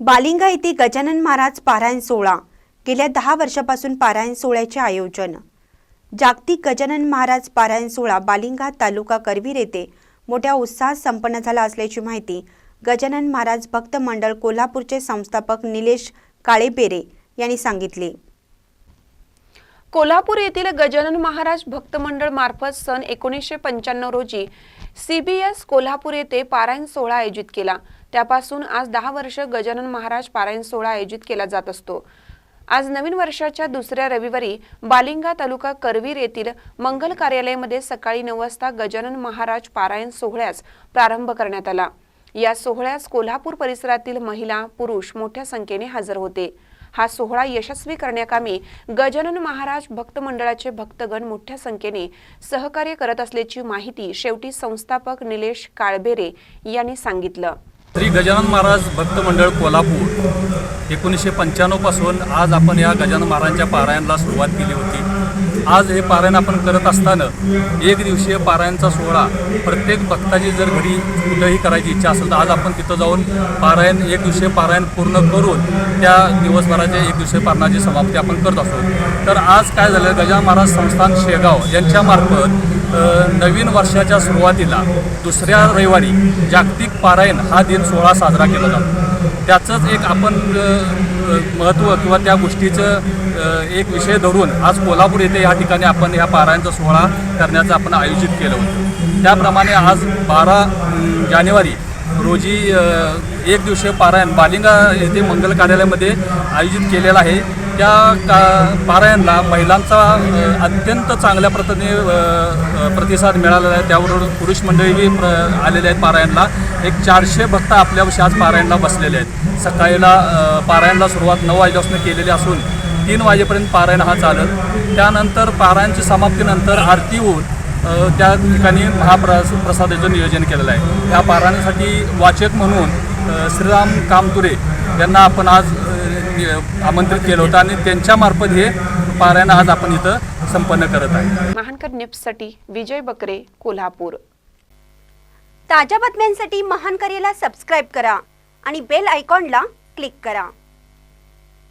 बालिंगा येथे गजानन महाराज पारायण सोहळा. गेल्या दहा वर्षापासून पारायण सोहळ्याचे आयोजन. जागतिक गजानन महाराज पारायण सोहळा बालिंगा तालुका करवीर येथे मोठ्या उत्साहात संपन्न झाला असल्याची माहिती गजानन महाराज भक्त मंडळ कोल्हापूरचे संस्थापक निलेश काळेपेरे यांनी सांगितले. कोल्हापूर येथील गजानन महाराज भक्त मंडळ मार्फत सन एकोणीसशे पंच्याण्णव रोजी सीबीएस कोल्हापूर येथे पारायण सोहळा आयोजित केला. त्यापासून आज दहा वर्ष गजानन महाराज पारायण सोहळा आयोजित केला जात असतो. आज नवीन वर्षाच्या दुसऱ्या रविवारी बालिंगा तालुका करवीर येथील मंगल कार्यालयामध्ये सकाळी नऊ वाजता गजानन महाराज पारायण सोहळ्यास प्रारंभ करण्यात आला. या सोहळ्यास कोल्हापूर परिसरातील महिला पुरुष मोठ्या संख्येने हजर होते. हा सोहळा यशस्वी करण्याकामी गजानन महाराज भक्त मंडळाचे भक्तगण मोठ्या संख्येने सहकार्य करत असल्याची माहिती शेवटी संस्थापक निलेश काळबेरे यांनी सांगितलं. श्री गजानन महाराज भक्त मंडळ कोल्हापूर एकोणीसशे पंच्याण्णवपासून आज आपण या गजानन महाराजांच्या पारायणाला सुरुवात केली होती. आज हे पारायण आपण करत असताना एक दिवसीय पारायणचा सोहळा प्रत्येक भक्ताची जर घडी कुठंही करायची इच्छा असेल तर आज आपण तिथं जाऊन पारायण एक दिवसीय पारायण पूर्ण करून त्या दिवसभराच्या एक दिवसीय पारणाची समाप्ती आपण करत असतो. तर आज काय झालं गजान महाराज संस्थान शेगाव यांच्यामार्फत नवीन वर्षाच्या सुरुवातीला दुसऱ्या रविवारी जागतिक पारायण हा दिन सोहळा साजरा केला जातो. त्याचंच एक आपण महत्त्व किंवा त्या गोष्टीचं एक विषय धरून आज कोल्हापूर येथे या ठिकाणी आपण या पारायणचा सोहळा करण्याचं आपण आयोजित केलं होतं. त्याप्रमाणे आज बारा जानेवारी रोजी एक दिवसीय पारायण बालिंगा येथे मंगल कार्यालयामध्ये आयोजित केलेलं आहे. त्या का पारायणला महिलांचा अत्यंत चांगल्या पद्धतीने प्रतिसाद मिळालेला आहे. त्याबरोबर पुरुष मंडळीही प्र आलेले आहेत पारायणला. एक चारशे भक्त आपल्यापाशी आज पारायणला बसलेले आहेत. सकाळीला पारायणला सुरुवात नऊ वाजल्यापासून केलेली असून तीन वाजेपर्यंत पारायण हा चालत. त्यानंतर पारायणच्या समाप्तीनंतर आरती होऊन त्या ठिकाणी महाप्रस प्रसादाचं नियोजन केलेलं आहे. ह्या पारायणासाठी वाचक म्हणून श्रीराम कामतुरे यांना आपण आज आमंत्रित केलं होतं आणि त्यांच्यामार्फत हे पारायण आज आपण इथं संपन्न करत आहे. महानकर न्यूजसाठी विजय बकरे कोल्हापूर. ताज्या बातम्यांसाठी महान करेला सबस्क्राईब करा आणि बेल आयकॉनला क्लिक करा.